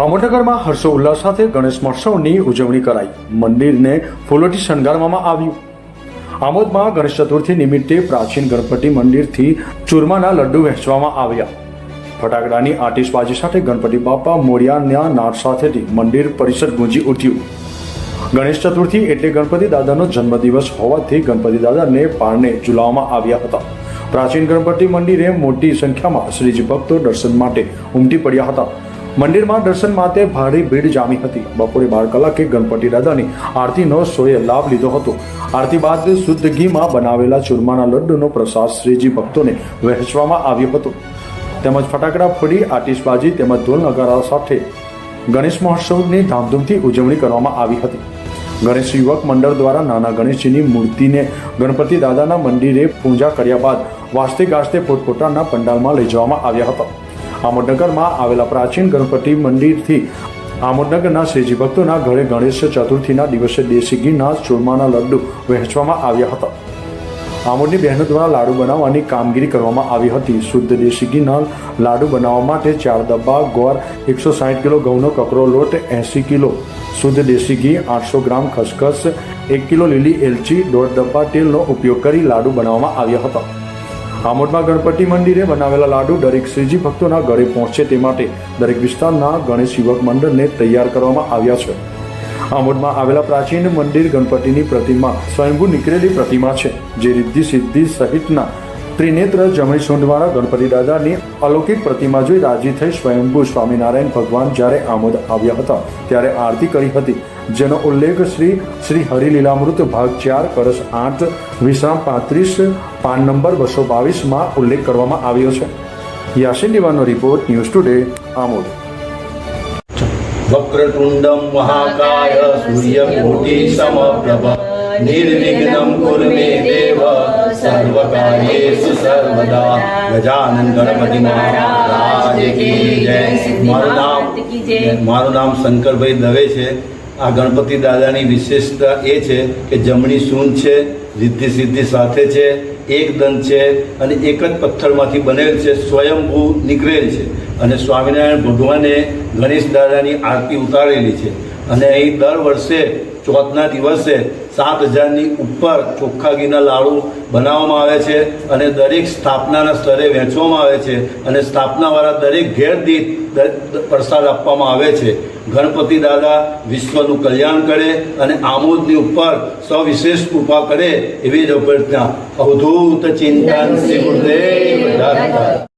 આમોદનગરમાં હર્ષો ઉલ્લાસ સાથે ગણેશ મહોત્સવની ઉજવણી કરાઈ. મંદિરને ફૂલોથી શણગારવામાં આવ્યું. આમોદમાં ગણેશ ચતુર્થી નિમિત્તે પ્રાચીન ગણપતિ મંદિરથી ચૂરમાના લડ્ડુ વહેંચવામાં આવ્યા. ફટાકડાની આતિશબાજી સાથે ગણપતિ બાપા મોરિયાના નાદ સાથેથી મંદિર પરિસર ગુંજી ઉઠ્યું. ગણેશ ચતુર્થી એટલે ગણપતિ દાદાનો જન્મદિવસ હોવાથી ગણપતિ દાદાને પારણે ઝુલાવવામાં આવ્યા હતા. પ્રાચીન ગણપતિ મંદિરે મોટી સંખ્યામાં શ્રીજી ભક્તો દર્શન માટે ઉમટી પડ્યા હતા. મંદિરમાં દર્શન માટે ભારે ભીડ જામી હતી. બપોરે બાર કલાકે ગણપતિ દાદાની આરતીનો સોએ લાભ લીધો હતો. આરતી બાદ શુદ્ધ ઘીમાં બનાવેલા ચૂરમાના લડ્ડુનો પ્રસાદ શ્રીજી ભક્તોને વહેંચવામાં આવ્યો હતો. તેમજ ફટાકડા ફોડી આતિશબાજી તેમજ ઢોલ નગારા સાથે ગણેશ મહોત્સવની ધામધૂમથી ઉજવણી કરવામાં આવી હતી. ગણેશ યુવક મંડળ દ્વારા નાના ગણેશજીની મૂર્તિને ગણપતિ દાદાના મંદિરે પૂજા કર્યા બાદ વાસ્તે ગાસ્તે પોતપોતાના પંડાલમાં લઈ જવામાં આવ્યા હતા. આમોદનગરમાં આવેલા પ્રાચીન ગણપતિ મંદિરથી આમોદનગરના શ્રીજી ભક્તોના ઘરે ગણેશ ચતુર્થીના દિવસે દેશી ઘીના ચૂરમાના લડ્ડુ વહેંચવામાં આવ્યા હતા. આમોદની બહેનો દ્વારા લાડુ બનાવવાની કામગીરી કરવામાં આવી હતી. શુદ્ધ દેશી ઘીના લાડુ બનાવવા માટે ચાર ડબ્બા ગોળ, એકસો સાઠ કિલો ઘઉંનો કકરો, લોટ એંસી કિલો. શુદ્ધ દેશી ઘી, આઠસો ગ્રામ ખસખસ, એક કિલો લીલી એલચી, દોઢ ડબ્બા તેલનો ઉપયોગ કરી લાડુ બનાવવામાં આવ્યા હતા. આમોદમાં ગણપતિ મંદિરે બનાવેલા લાડુ દરેક શ્રીજી ભક્તોના ઘરે પહોંચે તે માટે દરેક વિસ્તારના ગણેશ યુવક મંડળને તૈયાર કરવામાં આવ્યા છે. આમોદમાં આવેલા પ્રાચીન મંદિર ગણપતિની પ્રતિમા સ્વયંભૂ નીકળેલી પ્રતિમા છે, જે રિદ્ધિ સિદ્ધિ સહિતના ત્રિનેત્ર જમણી સૂંઢવાળા ગણપતિ દાદાની અલૌકિક પ્રતિમા જોઈ રાજી થઈ સ્વયંભૂ સ્વામિનારાયણ ભગવાન જ્યારે આમોદ આવ્યા હતા, ત્યારે આરતી કરી હતી, જેનો ઉલ્લેખ શ્રી શ્રી હરિલીલામૃત ભાગ ચાર કરસ આઠ વિશ્રામ પાંત્રીસ પાન નંબર બસો બાવીસમાં ઉલ્લેખ કરવામાં આવ્યો છે. યાસીન દીવાનો રિપોર્ટ ન્યૂઝ ટુડે, આમોદ. વક્રતુંડમ મહાકાય સૂર્યકોટિ સમપ્રભ. કુરુ મે દેવ સર્વકાર્યેષુ સર્વદા ગજાનંદ ગણપતિ મહારાજ કી જય મારું નામ મારું નામ શંકરભાઈ દવે છે આ ગણપતિ દાદાની વિશેષતા એ છે કે જમણી સૂન છે રિદ્ધિ સિદ્ધિ સાથે છે એક દંત છે અને એક જ પથ્થરમાંથી બનેલ છે સ્વયંભૂ નીકળેલ છે અને સ્વામિનારાયણ ભગવાને ગણેશ દાદાની આરતી ઉતારેલી છે. અને અહીં દર વર્ષે ચોથના દિવસે સાત હજારની ઉપર ચોખ્ખા ઘીના લાડુ બનાવવામાં આવે છે અને દરેક સ્થાપનાના સ્તરે વહેંચવામાં આવે છે અને સ્થાપનાવાળા દરેક ઘેર દીઠ પ્રસાદ આપવામાં આવે છે. ગણપતિ દાદા વિશ્વનું કલ્યાણ કરે અને આમોદની ઉપર સવિશેષ કૃપા કરે એવી જ અભ્યર્થના. અવધૂત ચિંતન શ્રી ગુરુદેવ.